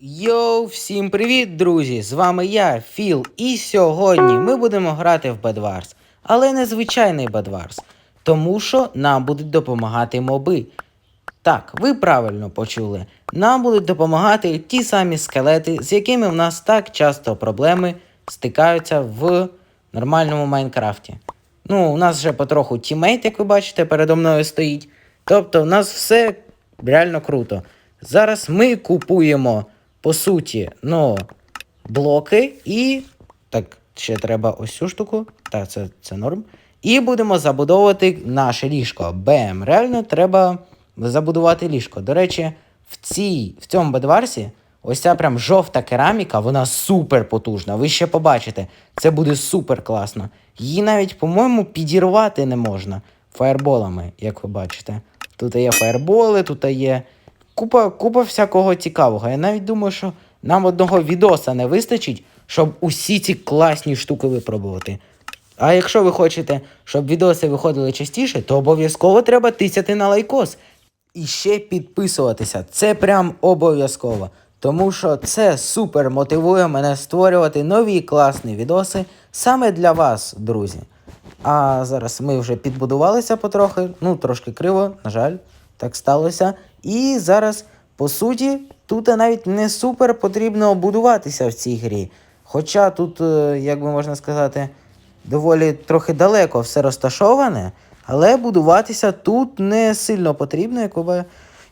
Йоу, всім привіт, друзі! З вами я, Філ, і сьогодні ми будемо грати в Bedwars. Але не звичайний Bedwars, тому що нам будуть допомагати моби. Так, ви правильно почули. Нам будуть допомагати ті самі скелети, з якими в нас так часто проблеми стикаються в нормальному Майнкрафті. Ну, у нас вже потроху тімейт, як ви бачите, передо мною стоїть. Тобто, у нас все реально круто. Зараз ми купуємо, по суті, ну, блоки і. Так, ще треба ось цю штуку. Так, це, це норм. І будемо забудовувати наше ліжко. Бем. Реально треба забудувати ліжко. До речі, в, цій, в цьому бедварсі ось ця прям жовта кераміка, вона супер потужна. Ви ще побачите. Це буде супер класно. Її навіть, по-моєму, підірвати не можна фаєрболами, як ви бачите. Тут є фаєрболи, тут є купа, купа всякого цікавого. Я навіть думаю, що нам одного відоса не вистачить, щоб усі ці класні штуки випробувати. А якщо ви хочете, щоб відоси виходили частіше, то обов'язково треба тисяти на лайкос. І ще підписуватися. Це прям обов'язково. Тому що це супер мотивує мене створювати нові класні відоси саме для вас, друзі. А зараз ми вже підбудувалися потрохи, ну трошки криво, на жаль, так сталося. І зараз, по суті, тут навіть не супер потрібно будуватися в цій грі. Хоча тут, е, як би можна сказати, доволі трохи далеко все розташоване, але будуватися тут не сильно потрібно, як ви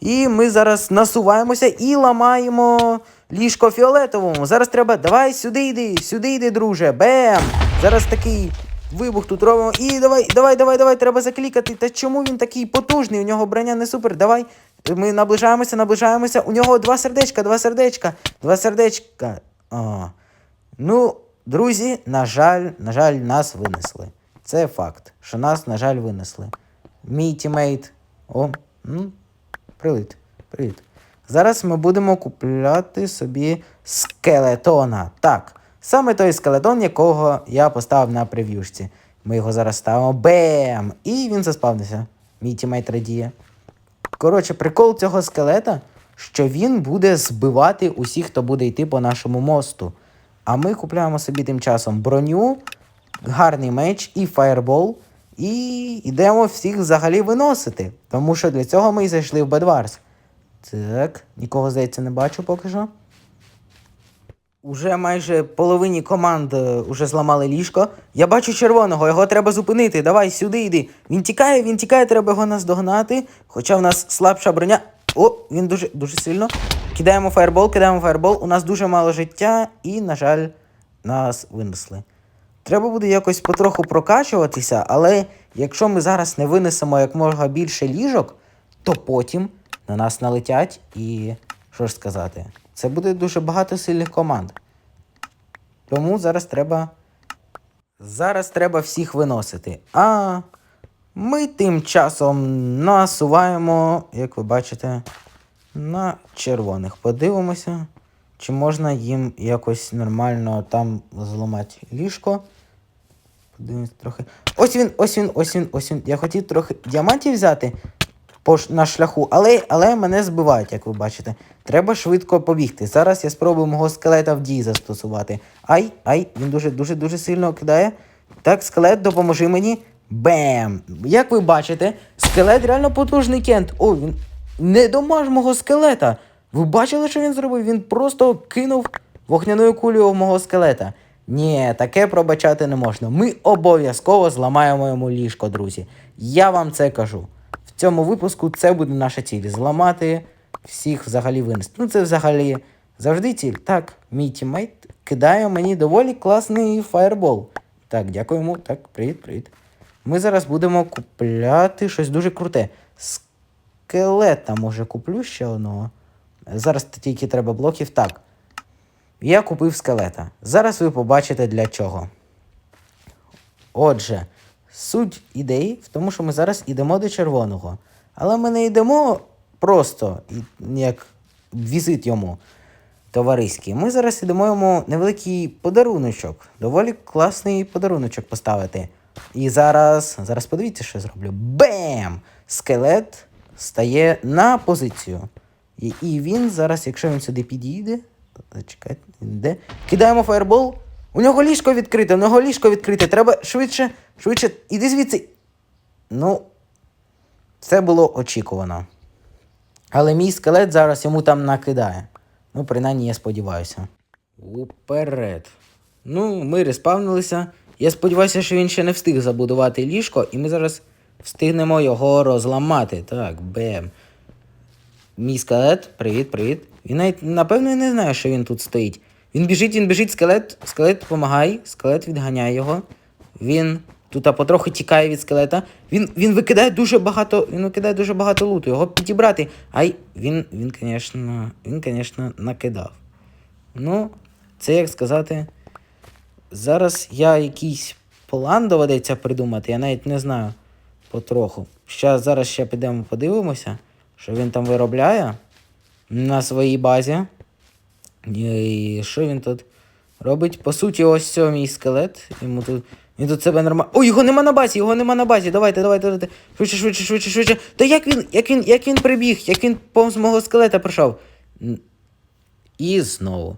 І ми зараз насуваємося і ламаємо ліжко фіолетовому. Зараз треба. Давай сюди йди, сюди йди, друже. Бем! Зараз такий вибух тут робимо. І давай, давай, давай, давай, треба заклікати. Та чому він такий потужний? У нього броня не супер. Давай. Ми наближаємося, наближаємося. У нього два сердечка, два сердечка, два сердечка. А. Ну, друзі, на жаль, на жаль, нас винесли. Це факт, що нас, на жаль, винесли. Мій тімейт. О, м, привіт, привіт. Зараз ми будемо купляти собі скелетона. Так, саме той скелетон, якого я поставив на прев'юшці. Ми його зараз ставимо. Бем! І він заспавнився. Мій тімейт радіє. Коротше, прикол цього скелета, що він буде збивати усіх, хто буде йти по нашому мосту. А ми купляємо собі тим часом броню, гарний меч і фаєрбол. І йдемо всіх взагалі виносити. Тому що для цього ми і зайшли в Бедварс. Так, нікого, здається, не бачу поки що. Уже майже половині команд е, уже зламали ліжко. Я бачу червоного, його треба зупинити. Давай сюди йди. Він тікає, він тікає, треба його наздогнати. Хоча в нас слабша броня. О, він дуже дуже сильно. Кидаємо фаербол, кидаємо фаербол. У нас дуже мало життя, і, на жаль, нас винесли. Треба буде якось потроху прокачуватися, але якщо ми зараз не винесемо як можна більше ліжок, то потім на нас налетять і що ж сказати, це буде дуже багато сильних команд. Тому зараз треба. Зараз треба всіх виносити. А ми тим часом насуваємо, як ви бачите, на червоних. Подивимося, чи можна їм якось нормально там зламати ліжко. Подивимось трохи. Ось він, ось він, ось він, ось він. Я хотів трохи діамантів взяти на шляху, але, але мене збивають, як ви бачите. Треба швидко побігти. Зараз я спробую мого скелета в дії застосувати. Ай, ай, він дуже дуже дуже сильно кидає. Так, скелет, допоможи мені. Бем! Як ви бачите, скелет реально потужний кент. О, він не домаж мого скелета. Ви бачили, що він зробив? Він просто кинув вогняною кулею в мого скелета. Ні, таке пробачати не можна. Ми обов'язково зламаємо йому ліжко, друзі. Я вам це кажу. В цьому випуску це буде наша ціль. Зламати всіх взагалі винести. Ну, це взагалі завжди ціль. Так, мій тіммейт кидає мені доволі класний фаєрбол. Так, дякуємо. Так, привіт, привіт. Ми зараз будемо купляти щось дуже круте. Скелета, може, куплю ще одного. Зараз тільки треба блоків. Так. Я купив скелета. Зараз ви побачите для чого. Отже, суть ідеї в тому, що ми зараз йдемо до червоного. Але ми не йдемо просто як візит йому товариський. Ми зараз йдемо йому невеликий подаруночок. Доволі класний подаруночок поставити. І зараз, зараз подивіться, що я зроблю. Бем! Скелет стає на позицію. І, і він зараз, якщо він сюди підійде, Зачекайте, де? Кидаємо фаербол. У нього ліжко відкрите, у нього ліжко відкрите. Треба швидше, швидше. Іди звідси. Ну, це було очікувано. Але мій скелет зараз йому там накидає. Ну, принаймні, я сподіваюся. Уперед. Ну, ми респавнилися. Я сподіваюся, що він ще не встиг забудувати ліжко, і ми зараз встигнемо його розламати. Так, бем. Мій скелет, привіт, привіт. Він навіть, напевно, не знає, що він тут стоїть. Він біжить, він біжить, скелет, скелет допомагай, скелет відганяє його. Він тут а потрохи тікає від скелета. Він, він викидає дуже багато. Він викидає дуже багато луту. Його підібрати. Ай, він, він, звісно, він, звісно, накидав. Ну, це як сказати. Зараз я якийсь план доведеться придумати, я навіть не знаю потроху. Щас, зараз ще підемо подивимося, що він там виробляє на своїй базі. І що він тут робить? По суті, ось цього мій скелет. Йому тут. Він тут себе нормально. О, його нема на базі, його нема на базі. Давайте, давайте, давайте. Швидше, швидше, швидше, швидше. Та як він, як він, як він прибіг, як він повз мого скелета пройшов. І знову.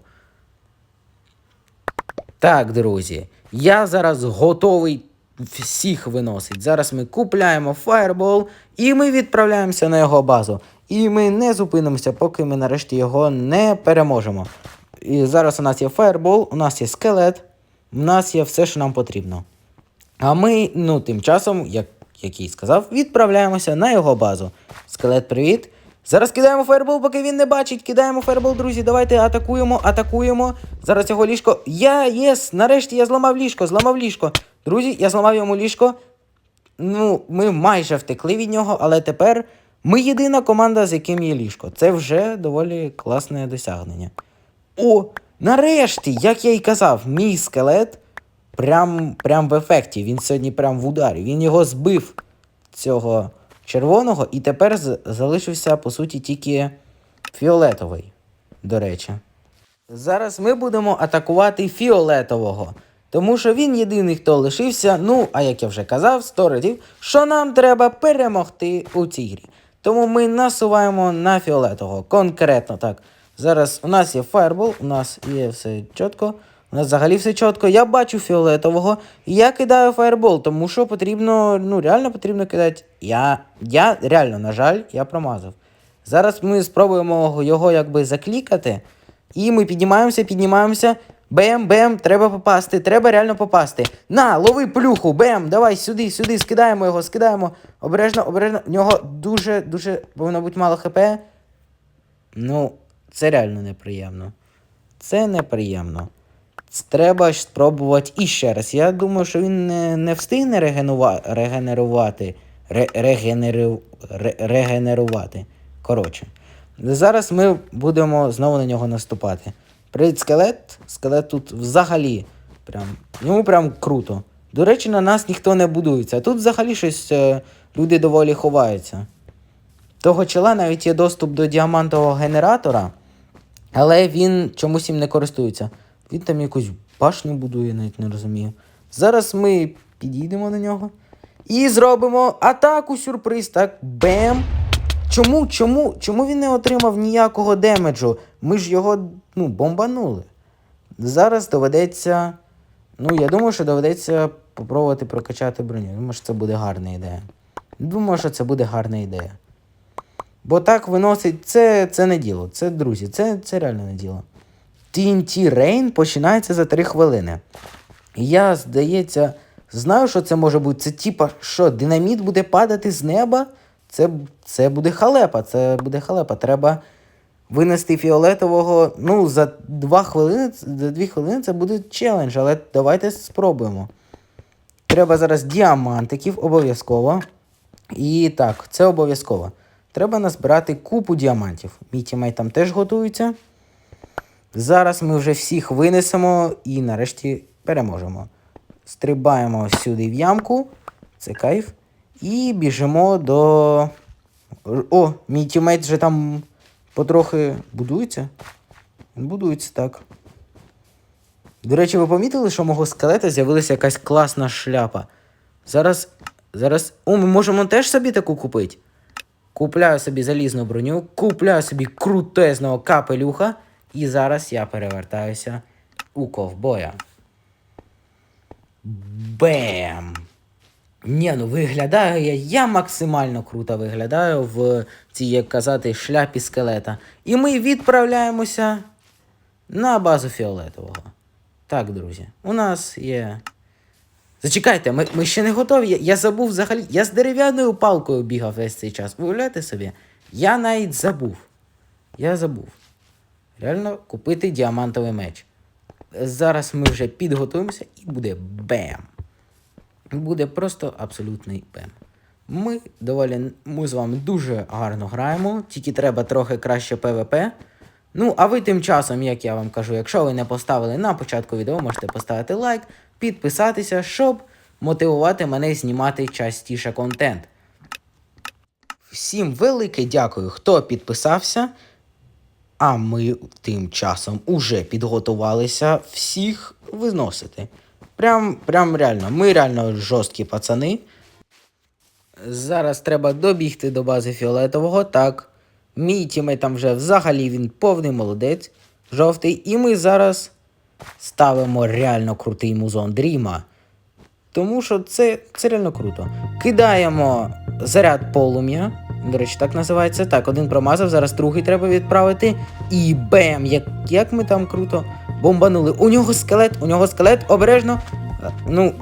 Так, друзі, я зараз готовий всіх виносить. Зараз ми купляємо фаербол і ми відправляємося на його базу. І ми не зупинимося, поки ми нарешті його не переможемо. І зараз у нас є фаербол, у нас є скелет, у нас є все, що нам потрібно. А ми, ну, тим часом, як який сказав, відправляємося на його базу. Скелет, привіт. Зараз кидаємо фаербол, поки він не бачить. Кидаємо фаербол, друзі. Давайте атакуємо, атакуємо. Зараз його ліжко. Я єс! Нарешті я зламав ліжко, зламав ліжко. Друзі, я зламав йому ліжко. Ну, ми майже втекли від нього, але тепер ми єдина команда, з яким є ліжко. Це вже доволі класне досягнення. О, нарешті, як я й казав, мій скелет прям, прям в ефекті. Він сьогодні прям в ударі. Він його збив цього червоного, і тепер залишився, по суті, тільки фіолетовий, до речі. Зараз ми будемо атакувати фіолетового. Тому що він єдиний, хто лишився. Ну, а як я вже казав, 100 разів, що нам треба перемогти у цій грі. Тому ми насуваємо на фіолетового. Конкретно так. Зараз у нас є фаербол, у нас є все чітко. У нас взагалі все чітко. Я бачу фіолетового, і я кидаю фаербол, тому що потрібно, ну реально потрібно кидати. Я, я реально, на жаль, я промазав. Зараз ми спробуємо його якби заклікати. І ми піднімаємося, піднімаємося. Бем, бем, треба попасти, треба реально попасти. На, лови плюху, бем, давай сюди, сюди, скидаємо його, скидаємо. Обережно, обережно. В нього дуже, дуже, повинно бути мало хп. Ну, це реально неприємно. Це неприємно. Треба спробувати іще раз. Я думаю, що він не, не встигне регенува... регенерувати. Ре... Регенеру... Ре... Регенерувати. Коротше. Зараз ми будемо знову на нього наступати. Привіт, скелет. Скелет тут взагалі. Прям, йому прям круто. До речі, на нас ніхто не будується. А тут взагалі щось е, люди доволі ховаються. Того чола навіть є доступ до діамантового генератора, але він чомусь їм не користується. Він там якусь башню будує, навіть не розумію. Зараз ми підійдемо на нього і зробимо атаку сюрприз. Так, бем. Чому, чому, чому він не отримав ніякого демеджу? Ми ж його ну, бомбанули. Зараз доведеться. Ну, я думаю, що доведеться попробувати прокачати броню. Думаю, що це буде гарна ідея. Думаю, що це буде гарна ідея. Бо так виносить це, це не діло. Це, друзі, це, це реально не діло. TNT Rain починається за 3 хвилини. Я, здається, знаю, що це може бути. Це типа, що динаміт буде падати з неба. Це, це буде халепа. Це буде халепа. Треба винести фіолетового. Ну, за 2 хвилини, за 2 хвилини це буде челендж, але давайте спробуємо. Треба зараз діамантиків обов'язково. І так, це обов'язково. Треба назбирати купу діамантів. Мій тімейт там теж готується. Зараз ми вже всіх винесемо і нарешті переможемо. Стрибаємо сюди в ямку. Це кайф. І біжимо до. О, мій тімейт вже там потрохи будується. Будується так. До речі, ви помітили, що у мого скелета з'явилася якась класна шляпа. Зараз. Зараз. О, ми можемо теж собі таку купити. Купляю собі залізну броню, купляю собі крутезного капелюха І зараз я перевертаюся у ковбоя. Бем! Ні, ну виглядаю я, я максимально круто виглядаю в цій, як казати, шляпі скелета. І ми відправляємося на базу фіолетового. Так, друзі, у нас є. Зачекайте, ми, ми ще не готові. Я, я забув взагалі. Я з дерев'яною палкою бігав весь цей час. Уявляєте собі? Я навіть забув. Я забув. Реально купити діамантовий меч. Зараз ми вже підготуємося і буде бем. Буде просто абсолютний бем. Ми доволі ми з вами дуже гарно граємо, тільки треба трохи краще ПВП. Ну, а ви тим часом, як я вам кажу, якщо ви не поставили на початку відео, можете поставити лайк, підписатися, щоб мотивувати мене знімати частіше контент. Всім велике дякую, хто підписався. А ми тим часом уже підготувалися всіх виносити. Прям, прям реально, ми реально жорсткі пацани. Зараз треба добігти до бази фіолетового. Так. Мій тімей там вже взагалі він повний молодець, жовтий. І ми зараз ставимо реально крутий музон Дріма. Тому що це, це реально круто. Кидаємо заряд полум'я. До речі, так називається. Так, один промазав, зараз другий треба відправити. І бем! Як, як ми там круто бомбанули. У нього скелет, у нього скелет, обережно. Ну,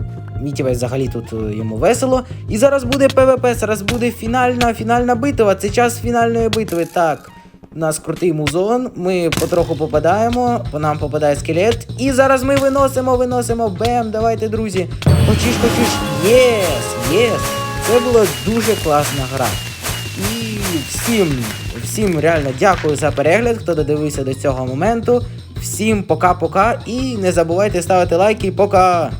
Мітівець взагалі тут е, йому весело. І зараз буде ПВП, зараз буде фінальна, фінальна битва. Це час фінальної битви. Так. У нас крутий музон, ми потроху попадаємо, по нам попадає скелет. І зараз ми виносимо, виносимо. Бем, давайте, друзі. Хочеш, хочеш. Єс, єс. Це була дуже класна гра. І всім, всім реально дякую за перегляд, хто додивився до цього моменту. Всім пока-пока і не забувайте ставити лайки. Пока!